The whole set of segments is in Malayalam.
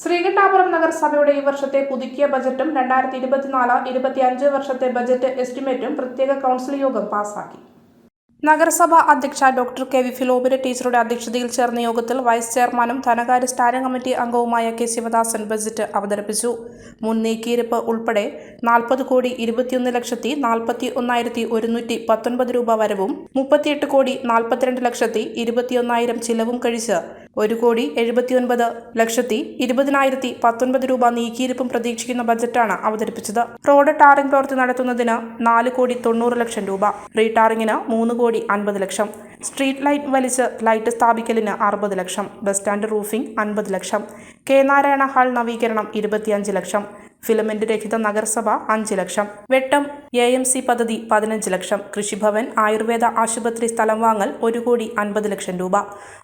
ശ്രീകണ്ഠാപുരം നഗരസഭയുടെ ഈ വർഷത്തെ പുതുക്കിയ ബജറ്റും രണ്ടായിരത്തി ഇരുപത്തിനാല് ഇരുപത്തിയഞ്ച് വർഷത്തെ ബജറ്റ് എസ്റ്റിമേറ്റും പ്രത്യേക കൗൺസിൽ യോഗം പാസാക്കി. നഗരസഭ അധ്യക്ഷ ഡോക്ടർ കെ വി ഫിലോമിന ടീച്ചറുടെ അധ്യക്ഷതയിൽ ചേർന്ന യോഗത്തിൽ വൈസ് ചെയർമാനും ധനകാര്യ സ്റ്റാൻഡിംഗ് കമ്മിറ്റി അംഗവുമായ കെ ശിവദാസൻ ബജറ്റ് അവതരിപ്പിച്ചു. മുൻ നീക്കിയിരിപ്പ് ഉൾപ്പെടെ നാൽപ്പത് കോടി ഇരുപത്തിയൊന്ന് ലക്ഷത്തി നാൽപ്പത്തി ഒന്നായിരത്തി ഒരുന്നൂറ്റി പത്തൊൻപത് രൂപ വരവും മുപ്പത്തിയെട്ട് കോടി നാൽപ്പത്തിരണ്ട് ലക്ഷത്തി ഇരുപത്തിയൊന്നായിരം ചിലവും കഴിച്ച് ഒരു കോടി എഴുപത്തിയൊൻപത് ലക്ഷത്തി ഇരുപതിനായിരത്തി പത്തൊൻപത് രൂപ നീക്കിയിരിപ്പും പ്രതീക്ഷിക്കുന്ന ബജറ്റാണ് അവതരിപ്പിച്ചത്. റോഡ് ടാറിംഗ് പ്രവൃത്തി നടത്തുന്നതിന് നാല് കോടി തൊണ്ണൂറ് ലക്ഷം രൂപ റീടാറിംഗിന് മൂന്ന് കോടി അൻപത് ലക്ഷം സ്ട്രീറ്റ് ലൈറ്റ് വലിച്ച് ലൈറ്റ് സ്ഥാപിക്കലിന് അറുപത് ലക്ഷം ബസ് സ്റ്റാൻഡ് റൂഫിംഗ് അൻപത് ലക്ഷം കെ നാരായണ ഹാൾ നവീകരണം ഇരുപത്തിയഞ്ച് ലക്ഷം ഫിലമെന്റ് രഹിത നഗരസഭ അഞ്ച് ലക്ഷം. വെട്ടം എ എം സി പദ്ധതി പതിനഞ്ച് ലക്ഷം. കൃഷിഭവൻ ആയുർവേദ ആശുപത്രി സ്ഥലം വാങ്ങൽ ഒരു കോടി അൻപത് ലക്ഷം രൂപ.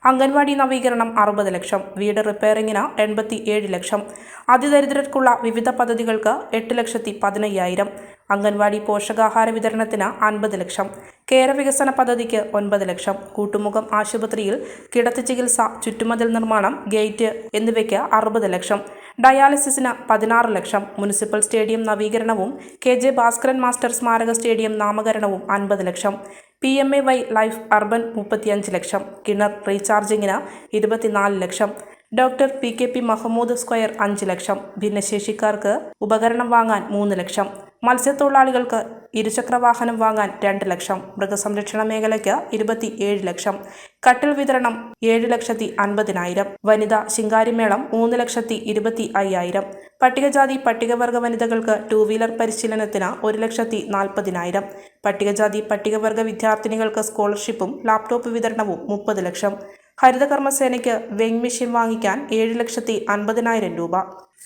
അംഗൻവാടി നവീകരണം അറുപത് ലക്ഷം. വീട് റിപ്പയറിംഗിന് എൺപത്തി ഏഴ് ലക്ഷം. അതിദരിദ്രർക്കുള്ള വിവിധ പദ്ധതികൾക്ക് എട്ട് ലക്ഷത്തി പതിനയ്യായിരം. അംഗൻവാടി പോഷകാഹാര വിതരണത്തിന് അൻപത് ലക്ഷം. കേരവികസന പദ്ധതിക്ക് ഒൻപത് ലക്ഷം. കൂട്ടുമുഖം ആശുപത്രിയിൽ കിടത്തി ചികിത്സ ചുറ്റുമതിൽ നിർമ്മാണം ഗേറ്റ് എന്നിവയ്ക്ക് അറുപത് ലക്ഷം. ഡയാലിസിസിന് പതിനാറ് ലക്ഷം മുനിസിപ്പൽ സ്റ്റേഡിയം നവീകരണവും കെ ജെ ഭാസ്കരൻ മാസ്റ്റർ സ്മാരക സ്റ്റേഡിയം നാമകരണവും അൻപത് lakh P M A Y life urban മുപ്പത്തിയഞ്ച് ലക്ഷം കിണർ റീചാർജിങ്ങിന് ഇരുപത്തിനാല് lakh doctor P K P Mahmood square അഞ്ച് ലക്ഷം ഭിന്നശേഷിക്കാർക്ക് ഉപകരണം വാങ്ങാൻ മൂന്ന് ലക്ഷം മത്സ്യത്തൊഴിലാളികൾക്ക് ഇരുചക്രവാഹനം വാങ്ങാൻ രണ്ട് ലക്ഷം. മൃഗസംരക്ഷണ മേഖലയ്ക്ക് ഇരുപത്തി ഏഴ് ലക്ഷം. കട്ടിൽ വിതരണം ഏഴ് ലക്ഷത്തി അൻപതിനായിരം. വനിതാ ശിങ്കാരിമേളം മൂന്ന് ലക്ഷത്തി ഇരുപത്തി അയ്യായിരം. പട്ടികജാതി പട്ടികവർഗ വനിതകൾക്ക് ടൂ വീലർ പരിശീലനത്തിന് ഒരു ലക്ഷത്തി നാൽപ്പതിനായിരം. പട്ടികജാതി പട്ടികവർഗ വിദ്യാർത്ഥിനികൾക്ക് സ്കോളർഷിപ്പും ലാപ്ടോപ്പ് വിതരണവും മുപ്പത് ലക്ഷം. ഹരിതകർമ്മസേനയ്ക്ക് വെങ് മെഷീൻ വാങ്ങിക്കാൻ ഏഴ് ലക്ഷത്തി അൻപതിനായിരം രൂപ.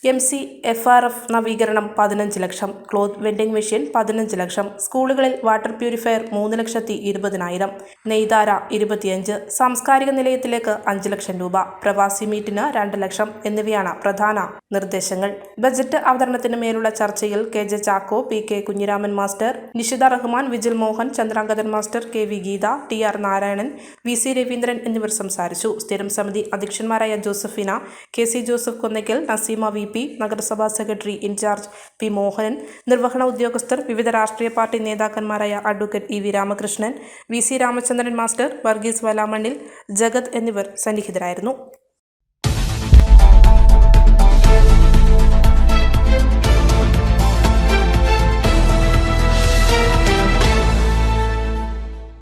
M C F R F നവീകരണം പതിനഞ്ച് ലക്ഷം. ക്ലോത്ത് വെൻഡിംഗ് മെഷീൻ പതിനഞ്ച് ലക്ഷം. സ്കൂളുകളിൽ വാട്ടർ പ്യൂരിഫയർ മൂന്ന് ലക്ഷത്തി ഇരുപതിനായിരം. നെയ്താര ഇരുപത്തിയഞ്ച്. സാംസ്കാരിക നിലയത്തിലേക്ക് അഞ്ച് ലക്ഷം രൂപ. പ്രവാസി മീറ്റിന് രണ്ട് ലക്ഷം എന്നിവയാണ് പ്രധാന നിർദ്ദേശങ്ങൾ. ബജറ്റ് അവതരണത്തിന് മേലുള്ള ചർച്ചയിൽ K J Chacko P K Kunhiraman master Nishitha Rahman Vijil Mohan Chandrangathan master K V Geetha T R Narayanan V C Raveendran എന്നിവർ സംസാരിച്ചു. സ്ഥിരം സമിതി അധ്യക്ഷന്മാരായ Josephina K C Joseph Konnakkal Naseema P നഗരസഭാ secretary in charge P Mohanan നിർവഹണ ഉദ്യോഗസ്ഥർ വിവിധ രാഷ്ട്രീയ party നേതാക്കന്മാരായ advocate E V Ramakrishnan V C Ramachandran master Varghese Valamannil Jagath എന്നിവർ സന്നിഹിതരായിരുന്നു.